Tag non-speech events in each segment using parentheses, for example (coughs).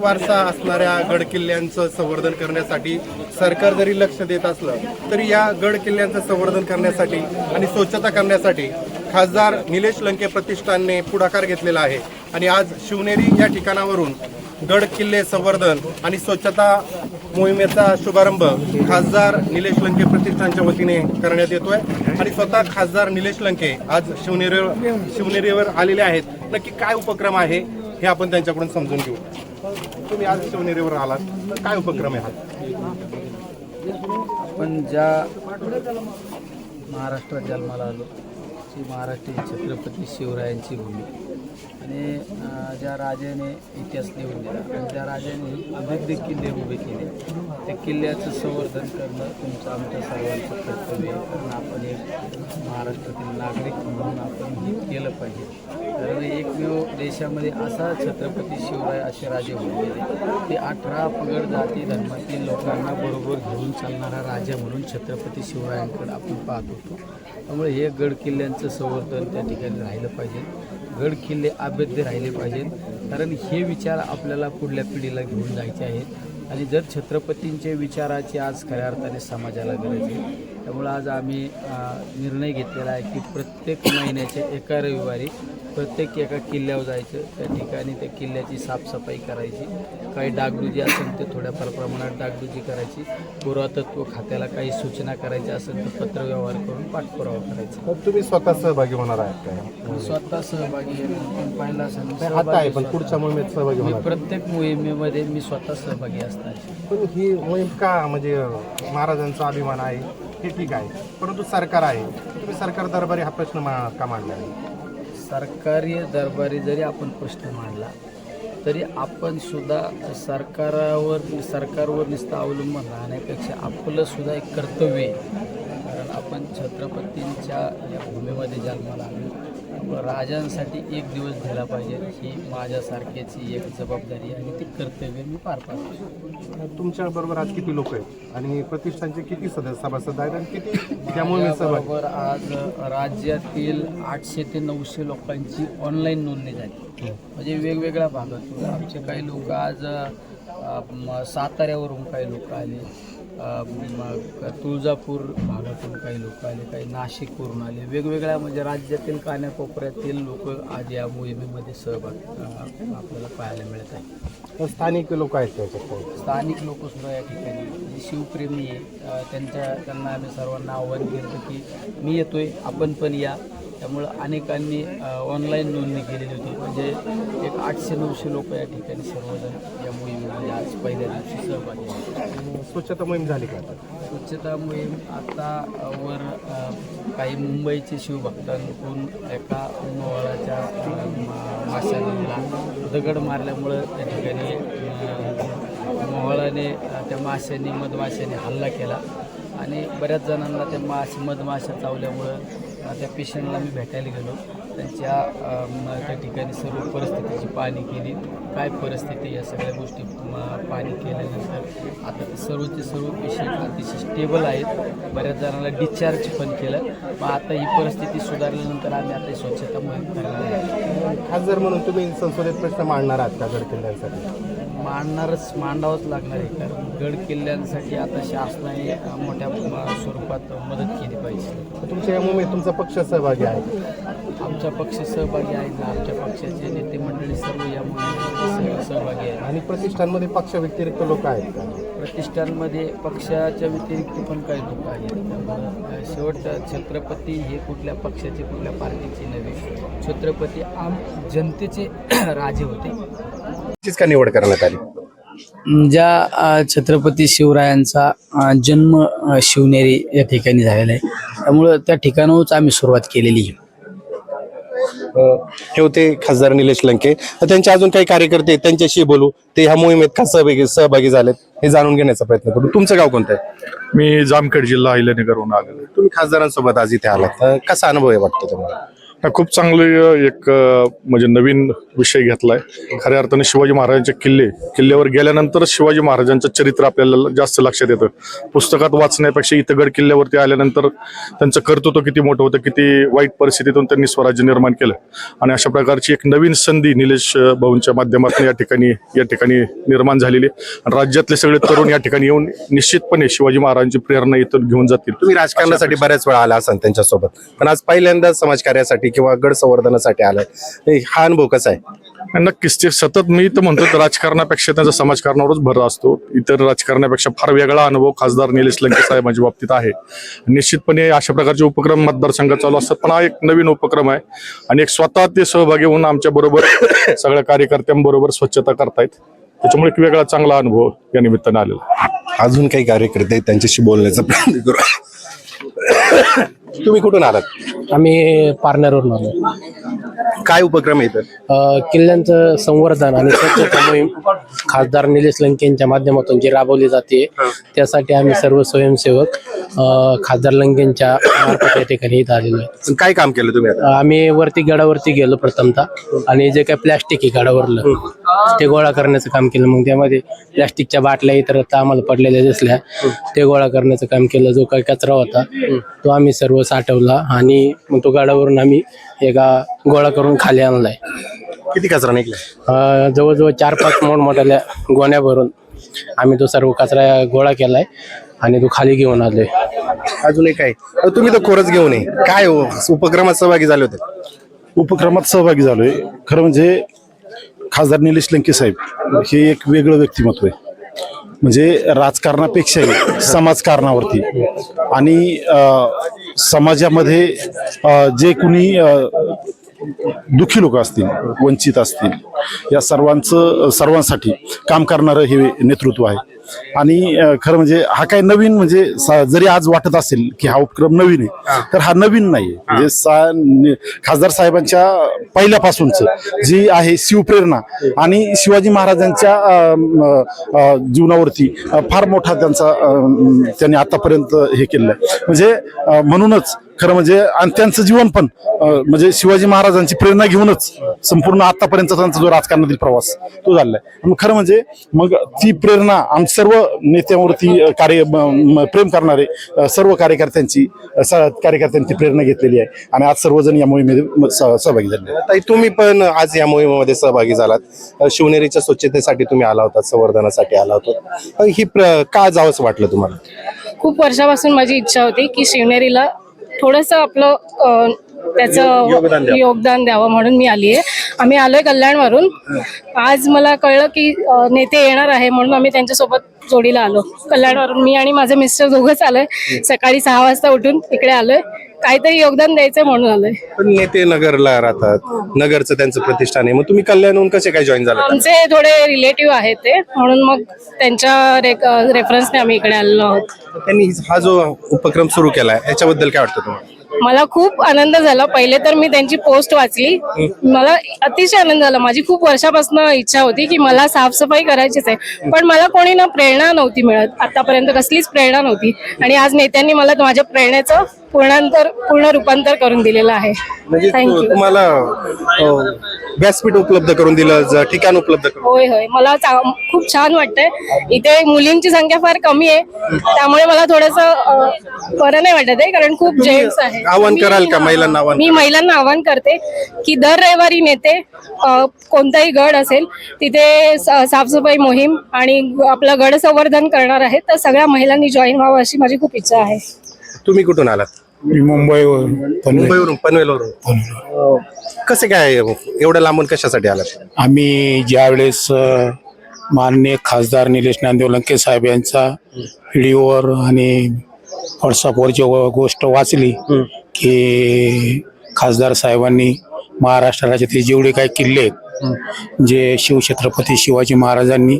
वारसा असणाऱ्या गड किल्ल्यांचं संवर्धन करण्यासाठी सरकार जरी लक्ष देत असलं तरी या गड किल्ल्यांचं संवर्धन करण्यासाठी आणि स्वच्छता करण्यासाठी खासदार निलेश लंके प्रतिष्ठानने पुढाकार घेतलेला आहे. आणि आज शिवनेरी या ठिकाणावरून गड किल्ले संवर्धन आणि स्वच्छता मोहिमेचा शुभारंभ खासदार निलेश लंके प्रतिष्ठानच्या वतीने करण्यात येतोय. आणि स्वतः खासदार निलेश लंके आज शिवनेरीवर शिवनेरीवर आलेले आहेत. नक्की काय उपक्रम आहे हे आपण त्यांच्याकडून समजून घेऊ. तुम्ही आज शिवनेरीवर आलात काय उपक्रम आहे हा? पण ज्या महाराष्ट्रात जन्माला आलो ती महाराष्ट्रीय छत्रपती शिवरायांची भूमी. आणि ज्या राजाने इतिहास लिहून दिला आणि ज्या राजाने अभेद्य किल्ले उभे केले. त्या किल्ल्याचं संवर्धन करणं तुमचं आमच्या सर्वांचं कर्तव्य आहे. कारण आपण एक महाराष्ट्रातील नागरिक म्हणून आपण हे केलं पाहिजे. कारण एकमेव देशामध्ये असा छत्रपती शिवराय असे राजे होऊन गेले. ते अठरा पगड जाती धर्मातील लोकांना बरोबर घेऊन चालणारा राजा म्हणून छत्रपती शिवरायांकडे आपण पाहत होतो. त्यामुळे हे गड किल्ल्यांचं संवर्धन त्या ठिकाणी राहिलं पाहिजे. गड किल्ले अभेद्य राहिले पाहिजेत कारण हे विचार आपल्याला पुढल्या पिढीला घेऊन जायचे आहेत. आणि जर छत्रपतींचे विचाराची आज खऱ्या अर्थाने समाजाला गरज आहे. त्यामुळं आज आम्ही निर्णय घेतलेला आहे की प्रत्येक महिन्याच्या एका रविवारी प्रत्येक एका किल्ल्यावर जायचं. त्या ठिकाणी त्या किल्ल्याची साफसफाई करायची. काही डागडुजी असेल तर थोड्याफार प्रमाणात डागडुजी करायची. पुरातत्व खात्याला काही सूचना करायच्या असेल तर पत्रव्यवहार करून पाठपुरावा करायचा. तर तुम्ही स्वतः सहभागी होणार आहात काय? स्वतः सहभागी आहे. आपण पाहिलं आता आहे पण. पुढच्या मोहिमेत सहभागी मी होणार. प्रत्येक मोहिमेमध्ये मी स्वतः सहभागी असणार पण ही मोहीम का म्हणजे महाराजांचा अभिमान आहे हे ठीक आहे. परंतु सरकार आहे. तुम्ही सरकार दरबारी हा प्रश्न मा का मांडला आहे सरकारी दरबारी जरी आपण प्रश्न मांडला तरी आपण सुद्धा सरकारावर सरकारवर नुसतं अवलंबून राहण्यापेक्षा आपलं सुद्धा एक कर्तव्य आहे. कारण आपण छत्रपतींच्या या भूमीमध्ये जन्माला आलो. राजांसाठी एक दिवस दिला पाहिजे ही माझ्यासारख्याची एक जबाबदारी आणि ती कर्तव्य मी पार पाडतो. तुमच्या बरोबर आज किती लोक आहेत? आणि प्रतिष्ठानचे किती सदस्य सभासद आहेत आणि किती त्या मोहिमेत सहभागी? बरोबर आज राज्यातील आठशे ते नऊशे लोकांची ऑनलाईन नोंदणी झाली. म्हणजे वेगवेगळ्या भागातून. आमचे काही लोक आज साताऱ्यावरून काही लोक आले. तुळजापूर भागातून काही लोक आले काही नाशिकवरून आले. वेगवेगळ्या म्हणजे राज्यातील कानाकोपऱ्यातील लोक आज या मोहिमेमध्ये सहभाग आपल्याला पाहायला मिळत आहे स्थानिक लोक आहेत त्याच्यात. स्थानिक लोक सुद्धा या ठिकाणी जे शिवप्रेमी आहे त्यांच्या त्यांना आम्ही सर्वांना आव्हान केलं की मी येतोय आपण पण या. त्यामुळं अनेकांनी ऑनलाईन नोंदणी केलेली होती. म्हणजे एक आठशे नऊशे लोक या ठिकाणी सर्वजण या मोहिमेमध्ये आज पहिल्या दिवशी सहभागी स्वच्छता मोहीम झाली का आता? स्वच्छता मोहीम आता वर काही मुंबईचे शिवभक्तांकडून एका मोहळाच्या माशांना दगड मारल्यामुळं त्या ठिकाणी मोहळाने त्या माशांनी मधमाशाने हल्ला केला. आणि बऱ्याच जणांना त्या माश मधमाशा चावल्यामुळं त्या पेशंटला मी भेटायला गेलो. त्यांच्या त्या ठिकाणी सर्व परिस्थितीची पाहणी केली. काय परिस्थिती या सगळ्या गोष्टी पाहणी केल्यानंतर आता ते सर्वचे सर्व पेशंट अतिशय स्टेबल आहेत. बऱ्याच जणांना डिस्चार्ज पण केलं. मग आता ही परिस्थिती सुधारल्यानंतर आम्ही आता ही स्वच्छता मोहीम करणार आहे खासदार म्हणून तुम्ही संसदेत प्रश्न मांडणार आहात का गड किल्ल्यांसाठी? मांडणारच मांडावंच लागणार आहे. कारण गड किल्ल्यांसाठी आता शासनाने मोठ्या स्वरूपात मदत केली पाहिजे. तुमच्या या मोहिमेत तुमचा पक्ष सहभागी आहे. आमचा पक्ष सहभागी आहे ना आमच्या पक्षाचे नेते मंडळी सर्व या मोहिमेमध्ये सह- सहभागी आहेत. आणि प्रतिष्ठानमध्ये पक्ष व्यतिरिक्त लोक आहेत का? प्रतिष्ठानमध्ये पक्षाच्या व्यतिरिक्त पण काही लोक आहेत. त्यामुळं शेवटचं छत्रपती हे कुठल्या पक्षाचे कुठल्या पार्टीचे नव्हे. छत्रपती आम जनतेचे (clears throat) राजे होते. तीच का निवड करण्यात आली? ज्या छत्रपती शिवरायांचा जन्म शिवनेरी या ठिकाणी झालेला आहे. त्यामुळं त्या ठिकाणाहूनच आम्ही सुरुवात केलेली आहे. हे होते खासदार निलेश लंके. तर त्यांचे अजून काही कार्यकर्ते त्यांच्याशी बोलू. ते ह्या मोहिमेत का सहभागी सहभागी झालेत हे जाणून घेण्याचा प्रयत्न करू. तुमचं गाव कोणतं आहे? मी जामखेड जिल्हा अहिल्यानगरहून आलेलो आहे. तुम्ही खासदारांसोबत आज इथे आलात. तर कसा अनुभव आहे वाटतो तुम्हाला? खूप चांगले एक म्हणजे नवीन विषय घेतलाय. खऱ्या अर्थाने शिवाजी महाराजांचे किल्ले किल्ल्यावर गेल्यानंतर शिवाजी महाराजांचं चरित्र आपल्याला जास्त लक्षात येतं. पुस्तकात वाचण्यापेक्षा इथं गड किल्ल्यावरती आल्यानंतर त्यांचं कर्तृत्व किती मोठं होतं किती वाईट परिस्थितीतून त्यांनी स्वराज्य निर्माण केलं. आणि अशा प्रकारची एक नवीन संधी निलेश भाऊंच्या माध्यमातून या ठिकाणी या ठिकाणी निर्माण झालेली आहे. आणि राज्यातले सगळे तरुण या ठिकाणी येऊन निश्चितपने शिवाजी महाराजांची प्रेरणा इथं घेऊन जातील. तुम्ही राजकारणासाठी बऱ्याच वेळा आला असाल त्यांच्यासोबत. पण आज पहिल्यांदा समाजकार्यासाठी किंवा गड संवर्धनासाठी आलाय. हा अनुभव कसा आहे? नक्कीच. ते सतत मी तर म्हणतो राजकारणापेक्षा त्यांचा समाजकारणावरच भर असतो. इतर राजकारणापेक्षा फार वेगळा अनुभव खासदार निलेश लंके साहेबांच्या बाबतीत आहे. निश्चितपणे अशा प्रकारचे उपक्रम मतदारसंघात चालू असतात. पण हा एक नवीन उपक्रम आहे. आणि एक स्वतः ते सहभागी होऊन आमच्या बरोबर (coughs) सगळ्या कार्यकर्त्यांबरोबर स्वच्छता करतायत. त्याच्यामुळे एक वेगळा चांगला अनुभव या निमित्ताने आलेला. अजून काही कार्यकर्ते आहेत, त्यांच्याशी बोलण्याचा प्रयत्न करू. तुम्ही कुठून आलात? आम्ही पार्नरवरून आलो. काय उपक्रम आहे इथं? अ, किल्ल्यांचं संवर्धन आणि स्वच्छता मोहीम खासदार निलेश लंके यांच्या माध्यमातून जी राबवली जाते त्यासाठी आम्ही सर्व स्वयंसेवक अ, खासदार लंकेंच्या मार्फत या ठिकाणी इथं आलेलो आहे. पण काय काम केलं तुम्ही आता? आम्ही वरती गडावरती गेलो प्रथमतः आणि जे काही प्लॅस्टिक आहे गडावरलं ते गोळा करण्याचं काम केलं. मग त्यामध्ये प्लॅस्टिकच्या बाटल्या इतर आम्हाला पडलेल्या दिसल्या. ते गोळा करण्याचं काम केलं. जो काही कचरा होता तो आम्ही सर्व साठवला आणि मग तो गडावरून आम्ही एका गोळा करून खाली आणलाय. किती कचरा निघला अ, जवळजवळ चार पाच मोठमोठ्या गोण्या भरून आम्ही तो सर्व कचरा गोळा केलाय आणि तो खाली घेऊन आलोय. अजूनही काय अहो, तुम्ही तर खोरच घेऊन ये. काय हो? उपक्रमात सहभागी झाले होते. उपक्रमात सहभागी झालोय. खरं म्हणजे खासदार निलेश लंके साहेब हे एक वेगळं व्यक्तिमत्व आहे. म्हणजे राजकारणापेक्षाही समाजकारणावरती आणि अ, समाजामध्ये जे कुणी दुःखी लोक असतील वंचित असतील या सर्वांचं सर्वांसाठी काम करणारं हे नेतृत्व आहे. आणि अ, खरं म्हणजे हा काही नवीन म्हणजे सा- जरी आज वाटत असेल की हा उपक्रम नवीन आहे तर हा नवीन नाही म्हणजे सा- नि- खासदार साहेबांच्या पहिल्यापासूनच जी आहे शिवप्रेरणा आणि शिवाजी महाराजांच्या अ, म, अ, जीवनावरती अ, फार मोठा त्यांचा अ, म, त्यांनी आतापर्यंत हे केलेलं आहे. म्हणजे अ, म्हणूनच खरं म्हणजे आणि त्यांचं जीवन पण अ, म्हणजे शिवाजी महाराजांची प्रेरणा घेऊनच संपूर्ण आतापर्यंतचा त्यांचा जो राजकारणातील प्रवास तो झालेला आहे. मग खरं म्हणजे मग ती प्रेरणा आम सर्व नेत्यांवरती कार्य प्रेम करणारे सर्व कार्यकर्त्यांची कार्यकर्त्यांची प्रेरणा घेतलेली आहे. आणि आज सर्वजण या मोहिमेमध्ये सहभागी झाले. तुम्ही पण आज या मोहिमेमध्ये सहभागी झालात. शिवनेरीच्या स्वच्छतेसाठी तुम्ही आला होता संवर्धनासाठी आला होता. ही प्र- का जावंच वाटलं तुम्हाला? खूप वर्षापासून माझी इच्छा होती की शिवनेरीला थोडंसं आपलं त्याचं योगदान द्यावं. म्हणून मी आली आहे आम्ही आलोय कल्याणवरून. आज मला कळलं की नेते येणार आहे म्हणून आम्ही त्यांच्यासोबत जोडीला आलो. कल्याणवरून मी आणि माझे मिस्टर दोघंच आलोय सकाळी सहा वाजता उठून इकडे आलोय. काहीतरी योगदान द्यायचं म्हणून आलोय. पण नेते नगरला राहतात. नगरचं त्यांचं प्रतिष्ठान आहे. मग तुम्ही कल्याणहून कसे काय जॉईन झाला आमचे थोडे रिलेटिव्ह आहेत ते. म्हणून मग त्यांच्या रेफरन्सने आम्ही इकडे आलेलो आहोत. त्यांनी हा जो उपक्रम सुरू केलाय याच्याबद्दल काय वाटतं तुम्हाला? मला खूप आनंद झाला. पहिले तर मी त्यांची पोस्ट वाचली. मला अतिशय आनंद झाला. माझी खूप वर्षापासून इच्छा होती की मला साफसफाई करायचीच आहे. पण मला कोणी ना प्रेरणा नव्हती मिळत. आतापर्यंत कसलीच प्रेरणा नव्हती. आणि आज नेत्यांनी मला माझ्या प्रेरणेचं पूर्णांतर पूर्ण रूपांतर करून दिलेलं आहे. म्हणजे थँक्यू तुम्हाला अ, व्यासपीठ उपलब्ध करून दिलं ज- ठिकाण उपलब्ध करून होय होय. मला चा- खूप छान वाटतंय. इथे मुलींची संख्या फार कमी आहे. त्यामुळे मला थोडस बरं नाही वाटत आहे कारण खूप जेंट्स आहे आवाहन मी- कराल का? महिलांना आवाहन मी महिलांना आवाहन करते की दर रविवारी नेते अ, कोणताही गड असेल तिथे स- साफसफाई मोहीम आणि आपलं गड संवर्धन करणार आहे तर सगळ्या महिलांनी जॉईन व्हावं अशी माझी खूप इच्छा आहे. तुम्ही कुठून आलात? मी मुंबईवरून मुंबईवरून पनवेलवरून. कसे काय एवढ्या लांबून कशासाठी आलात? आम्ही ज्यावेळेस अ, माननीय खासदार निलेश नांदेव लंके साहेब यांचा व्हिडिओवर आणि व्हॉट्सअपवर जे व- गोष्ट वाचली की खासदार साहेबांनी महाराष्ट्र राज्यातील जेवढे काही किल्ले आहेत जे शिवछत्रपती शिवाजी महाराजांनी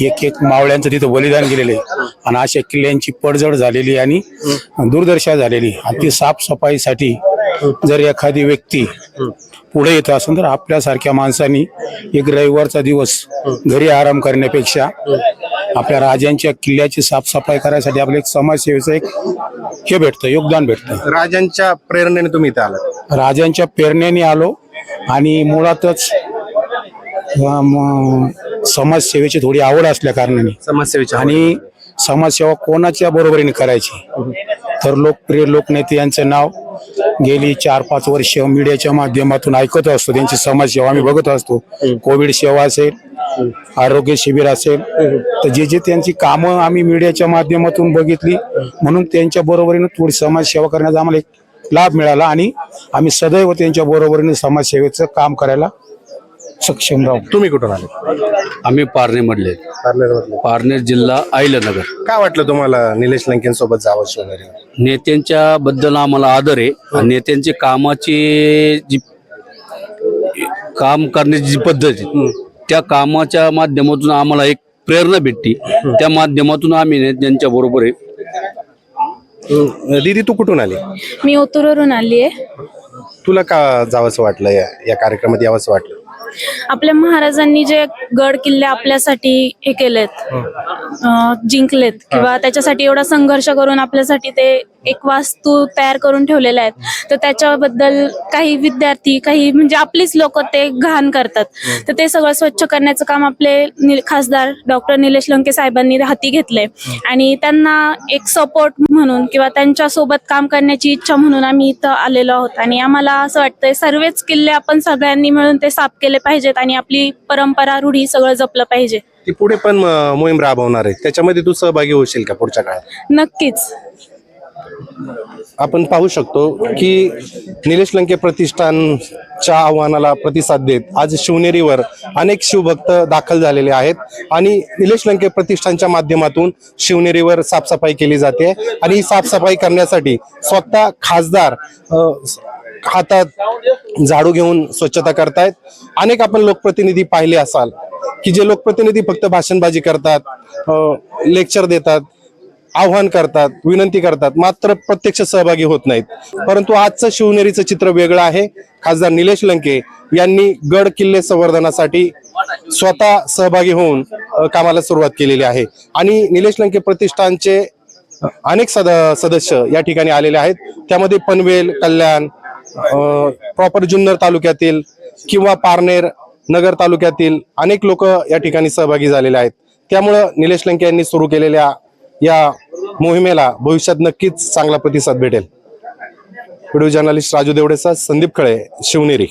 एक एक मावळ्यांचं तिथं बलिदान केलेलं आहे. आणि अशा किल्ल्यांची पडझड झालेली आणि दुर्दशा झालेली आणि ती साफसफाईसाठी जर एखादी व्यक्ती पुढे येत असेल तर आपल्यासारख्या माणसांनी एक रविवारचा दिवस घरी आराम करण्यापेक्षा आपल्या राजांच्या किल्ल्याची साफसफाई करायसाठी आपलं एक समाजसेवेचं एक हे भेटतं योगदान भेटतं. राजांच्या प्रेरणेने तुम्ही इथे आलात. राजांच्या प्रेरणेने आलो आणि मुळातच समाजसेवेची थोडी आवड असल्या कारणाने. समाजसेवेच्या आणि समाजसेवा कोणाच्या बरोबरीने करायची? तर लोकप्रिय लोकनेते यांचं नाव गेली चार पाच वर्ष मीडियाच्या माध्यमातून ऐकत असतो. त्यांची समाजसेवा आम्ही बघत असतो. कोविड सेवा असेल आरोग्य शिबिर असेल तर जे जे त्यांची कामं आम्ही मीडियाच्या माध्यमातून बघितली म्हणून त्यांच्या बरोबरीनं थोडी समाजसेवा करण्याचा आम्हाला एक लाभ मिळाला आणि आम्ही सदैव त्यांच्या बरोबरीने समाजसेवेचं काम करायला सक्षम राहू. तुम्ही कुठून आले? आम्ही पारणे मधले पारनेर जिल्हा आईलनगर काय वाटलं तुम्हाला निलेश लंकेंसोबत जावं शिवनेरी नेत्यांच्या बद्दल आम्हाला आदर आहे. आणि नेत्यांची कामाची जी काम करण्याची जी पद्धत आहे त्या कामाच्या माध्यमातून आम्हाला एक प्रेरणा भेटते त्या माध्यमातून आम्ही नेत्यांच्या बरोबर आहे. दीदी तू कुठून आली? मी ओतूरवरून आली आहे तुला का जावंसं वाटलं या या कार्यक्रमात यावंसं वाटलं? आपल्या महाराजांनी जे गड किल्ले आपल्यासाठी हे केलेत अं, जिंकलेत किंवा त्याच्यासाठी एवढा संघर्ष करून आपल्यासाठी ते एक वास्तू तयार करून ठेवलेल्या आहेत. तर त्याच्याबद्दल काही विद्यार्थी काही म्हणजे आपलीच लोक ते घाण करतात. तर ते सगळं स्वच्छ करण्याचं काम आपले खासदार डॉक्टर निलेश लंके साहेबांनी हाती घेतलंय. आणि त्यांना एक सपोर्ट म्हणून किंवा त्यांच्यासोबत काम करण्याची इच्छा म्हणून आम्ही इथं आलेलो आहोत. आणि आम्हाला असं वाटतंय सर्वच किल्ले आपण सगळ्यांनी मिळून ते साफ केले पाहिजेत आणि आपली परंपरा रूढी सगळं जपलं पाहिजे. ती पुढे पण मोहीम राबवणार आहे त्याच्यामध्ये तू सहभागी होशील का पुढच्या काळात? नक्कीच. आपण पाहू शकतो की निलेश लंके प्रतिष्ठानच्या आव्हानाला प्रतिसाद देत आज शिवनेरीवर अनेक शिवभक्त दाखल झालेले आहेत आणि निलेश लंके प्रतिष्ठानच्या माध्यमातून शिवनेरीवर साफसफाई केली जाते आणि ही साफसफाई करण्यासाठी स्वतः खासदार हातात झाडू घेऊन स्वच्छता करतायत. अनेक आपण लोकप्रतिनिधी पाहिले असाल की जे लोकप्रतिनिधी फक्त भाषणबाजी करतात लेक्चर देतात आव्हान करतात विनंती करतात मात्र प्रत्यक्ष सहभागी होत नाहीत. परंतु आजचं शिवनेरीचं चित्र वेगळं आहे. खासदार निलेश लंके यांनी गड किल्ले संवर्धनासाठी स्वतः सहभागी होऊन कामाला सुरुवात केलेली आहे. आणि निलेश लंके प्रतिष्ठानचे अनेक सद सदस्य या ठिकाणी आलेले आहेत. त्यामध्ये पनवेल कल्याण प्रॉपर जुन्नर तालुक्यातील किंवा पारनेर नगर तालुक्यातील अनेक लोक या ठिकाणी सहभागी झालेले आहेत. त्यामुळं निलेश लंके यांनी सुरू केलेल्या या मोहिमेला भविष्यात नक्कीच चांगला प्रतिसाद भेटेल. व्हिडिओ जर्नलिस्ट राजू देवडेचा संदीप खळे शिवनेरी.